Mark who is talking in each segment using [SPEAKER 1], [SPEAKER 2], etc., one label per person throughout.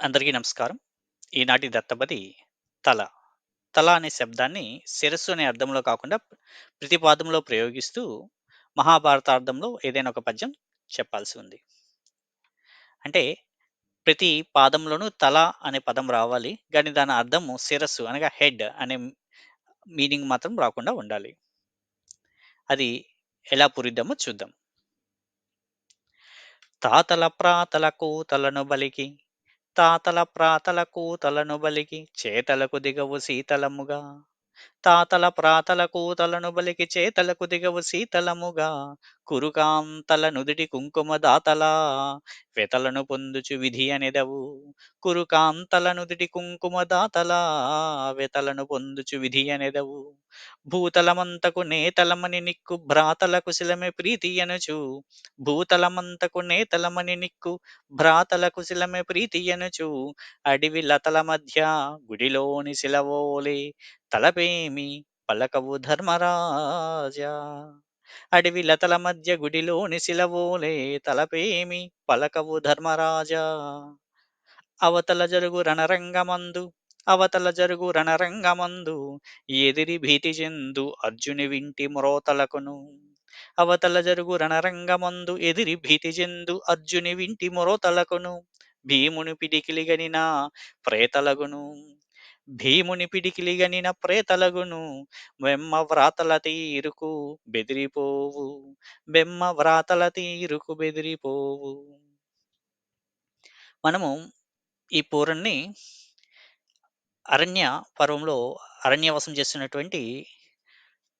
[SPEAKER 1] అందరికీ నమస్కారం. ఈనాటి దత్తపది తల. తల అనే శబ్దాన్ని శిరస్సు అనే అర్థంలో కాకుండా ప్రతి పాదంలో ప్రయోగిస్తూ మహాభారతార్థంలో ఏదైనా ఒక పద్యం చెప్పాల్సి ఉంది. అంటే ప్రతి పాదంలోనూ తల అనే పదం రావాలి. కానీ దాని అర్థము శిరస్సు అనగా హెడ్ అనే మీనింగ్ మాత్రం రాకుండా ఉండాలి. అది ఎలా పూరిద్దామో చూద్దాం. తాతల ప్రాతల కూతలను బలికి తాతల ప్రాతల కూతలను బలికి చేతలకు దిగవు శీతలముగా. తాతల ప్రాతల కూతలను బలికి చేతలకు దిగవు శీతలముగా. కురుకాంతల నుదిటి కుంకుమ దాతలా వెతలను పొందుచు విధి అనెదవు. కురుకాంతల నుదిటి కుంకుమ దాతలా వెతలను పొందుచు విధి అనెదవు. భూతలమంతకు నేతలమని నిక్కు భ్రాతల శిలమే ప్రీతి అనుచు. భూతలమంతకు నేతలమని నిక్కు భ్రాతల శిలమే ప్రీతి అనుచు. అడివి లతల మధ్య గుడిలోని శిలవోలే తలపేమి పలకవు ధర్మరాజా. అడవి లతల మధ్య గుడిలోని శిలవోలే తలపేమి పలకవు ధర్మరాజా. అవతల జరుగు రణరంగమందు అవతల జరుగు రణరంగమందు ఎదిరి భీతి చెందు అర్జుని వింటి మ్రోతలకును. అవతల జరుగు రణరంగమందు ఎదిరి భీతి చెందు అర్జుని వింటి మొరోతలకును. భీముని పిడికిలిగనినా ప్రేతలగును. భీముని పిడికిలిగనిన ప్రేతలగును వెమ్మ వ్రాతల తీరుకు బెదిరిపోవు బెమ్మ వ్రాతల తీరుకు బెదిరిపోవు. మనము ఈ పూరణ్ణి అరణ్య పర్వంలో అరణ్యవాసం చేస్తున్నటువంటి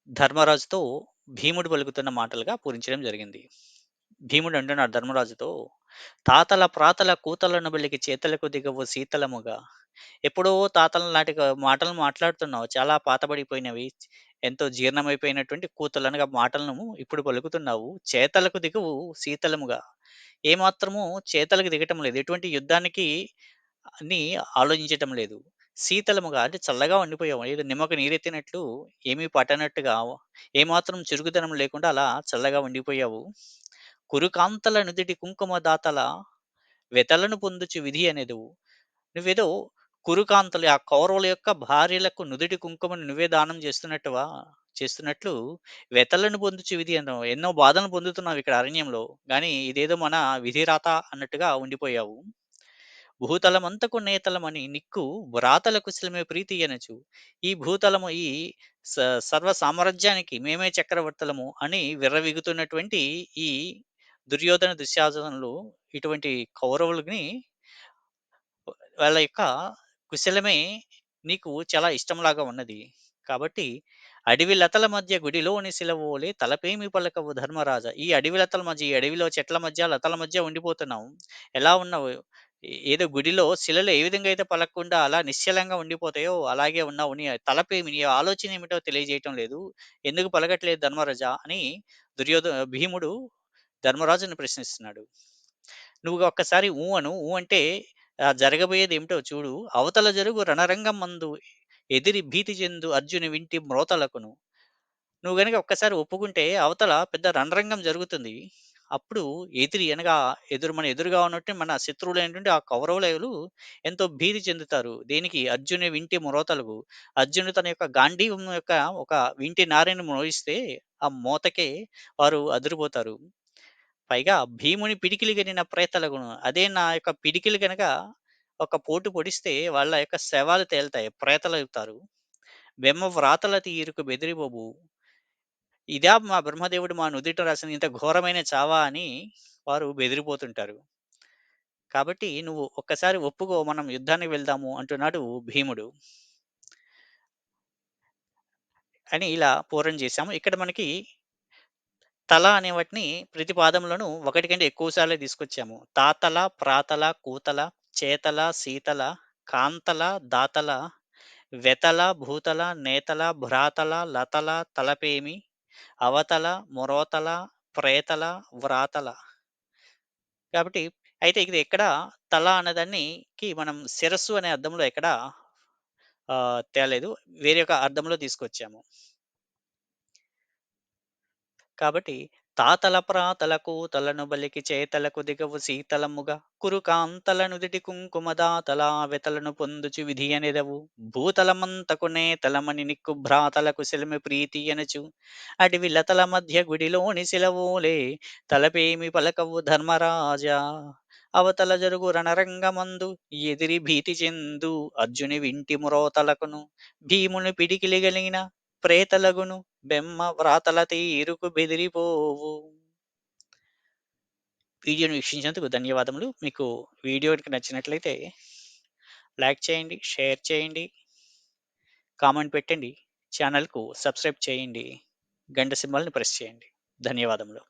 [SPEAKER 1] ధర్మరాజుతో భీముడు పలుకుతున్న మాటలుగా పూరించడం జరిగింది. భీముడు అంటున్నాడు ధర్మరాజుతో తాతల ప్రాతల కూతలను బలికి చేతలకు దిగవు శీతలముగా. ఎప్పుడో తాతల నాటి మాటలు మాట్లాడుతున్నావు. చాలా పాతబడిపోయినవి. ఎంతో జీర్ణమైపోయినటువంటి కూతలు అనగా మాటలను ఇప్పుడు పలుకుతున్నావు. చేతలకు దిగువు శీతలముగా. ఏమాత్రము చేతలకు దిగటం లేదు. ఎటువంటి యుద్ధానికి అని ఆలోచించటం లేదు. శీతలముగా అంటే చల్లగా ఉండిపోయావు. ఏదో నిమ్మకు నీరెత్తినట్లు ఏమీ పట్టనట్టుగా ఏమాత్రం చురుకుదనం లేకుండా అలా చల్లగా ఉండిపోయావు. కురుకాంతల నుదిటి కుంకుమ దాతల వెతలను పొందుచు విధి అనేది నువ్వేదో కురుకాంతలు ఆ కౌరవుల యొక్క భార్యలకు నుదిటి కుంకుమను నువ్వే దానం చేస్తున్నట్టువా? చేస్తున్నట్లు వెతలను పొందుచు విధి అన్నావు ఎన్నో బాధలను పొందుతున్నావు ఇక్కడ అరణ్యంలో. కానీ ఇదేదో మన విధిరాత అన్నట్టుగా ఉండిపోయావు. భూతలమంతకు నేతలమని నిక్కు వ్రాతల కుశలమే ప్రీతి అనచు ఈ భూతలము ఈ సర్వ సామ్రాజ్యానికి మేమే చక్రవర్తులము అని విర్రవిగుతున్నటువంటి ఈ దుర్యోధన దుశ్శాసనలు ఇటువంటి కౌరవులని వాళ్ళ యొక్క కుశలమే నీకు చాలా ఇష్టంలాగా ఉన్నది. కాబట్టి అడవి లతల మధ్య గుడిలోని శిలవోలే తలపేమి పలకవు ధర్మరాజా. ఈ అడవి లతల మధ్య ఈ అడవిలో చెట్ల మధ్య లతల మధ్య ఉండిపోతున్నావు. ఎలా ఉన్నావు? ఏదో గుడిలో శిలలు ఏ విధంగా అయితే పలకకుండా అలా నిశ్చలంగా ఉండిపోతాయో అలాగే ఉన్నావు. నీ తలపేమి నీ ఆలోచన ఏమిటో తెలియజేయటం లేదు. ఎందుకు పలకట్లేదు ధర్మరాజా అని దుర్యోధ భీముడు ధర్మరాజుని ప్రశ్నిస్తున్నాడు. నువ్వు ఒక్కసారి ఊ అను. ఊ అంటే జరగబోయేది ఏమిటో చూడు. అవతల జరుగు రణరంగం మందు ఎదిరి భీతి చెందు అర్జుని వింటి మ్రోతలకును. నువ్వు గనక ఒక్కసారి ఒప్పుకుంటే అవతల పెద్ద రణరంగం జరుగుతుంది. అప్పుడు ఎదిరి అనగా ఎదురు మన ఎదురుగా ఉన్నట్టు మన శత్రువులు ఏంటంటే ఆ కౌరవులయులు ఎంతో భీతి చెందుతారు. దేనికి? అర్జుని వింటి మొరోతలకు. అర్జును తన యొక్క గాంధీ యొక్క ఒక వింటి నారిని మోయిస్తే ఆ మోతకే వారు అదిరిపోతారు. పైగా భీముని పిడికిలి గనిన ప్రేతలగును. అదే నా యొక్క పిడికిలు గనక ఒక పోటు పొడిస్తే వాళ్ళ యొక్క శవాలు తేలుతాయి ప్రేతలు అవుతారు. బెమ్మ వ్రాతల తీరుకు బెదిరిబోబు. ఇదా మా బ్రహ్మదేవుడు మా నుదిట రాసిన ఇంత ఘోరమైన చావా అని వారు బెదిరిపోతుంటారు. కాబట్టి నువ్వు ఒక్కసారి ఒప్పుకో మనం యుద్ధానికి వెళ్దాము అంటున్నాడు భీముడు. అని ఇలా పూరం చేశాము. ఇక్కడ మనకి తల అనే వాటిని ప్రతి పాదంలోనూ ఒకటి కంటే ఎక్కువ సార్లు తీసుకొచ్చాము. తాతల ప్రాతల కూతల చేతల శీతల కాంతల దాతల వెతల భూతల నేతల భ్రాతల లతల తలపేమి అవతల మొరోతల ప్రేతల వ్రాతల. కాబట్టి అయితే ఇది ఎక్కడ తల అన్నదానికి మనం శిరస్సు అనే అర్థంలో ఎక్కడ తేలేదు. వేరే ఒక అర్థంలో తీసుకొచ్చాము. కాబట్టి తాతల ప్రాతలకు తలను బలికి చేతలకు దిగవు శీతలముగా కురుకాంతల నుదిటి కుంకుమదాతల వెతలను పొందుచు విధి అనెదవు. భూతలమంతకునే తలమని నిక్కు భ్రాతలకు శిలమి ప్రీతి అనచు. అడివి లతల మధ్య గుడిలోని శిలవోలే తలపేమి పలకవు ధర్మరాజా. అవతల జరుగు రణరంగమందు ఎదిరి భీతి చెందు అర్జుని వింటి మురోతలకును. భీముని పిడికిలి గలిగిన ప్రేతలగును బెమ్మ వ్రాతల తీరుకు బెదిరిపోవు. వీడియోని వీక్షించినందుకు ధన్యవాదములు. మీకు వీడియో కనుక నచ్చినట్లయితే లైక్ చేయండి షేర్ చేయండి కామెంట్ పెట్టండి ఛానల్కు సబ్స్క్రైబ్ చేయండి గంట సింబల్ని ప్రెస్ చేయండి. ధన్యవాదములు.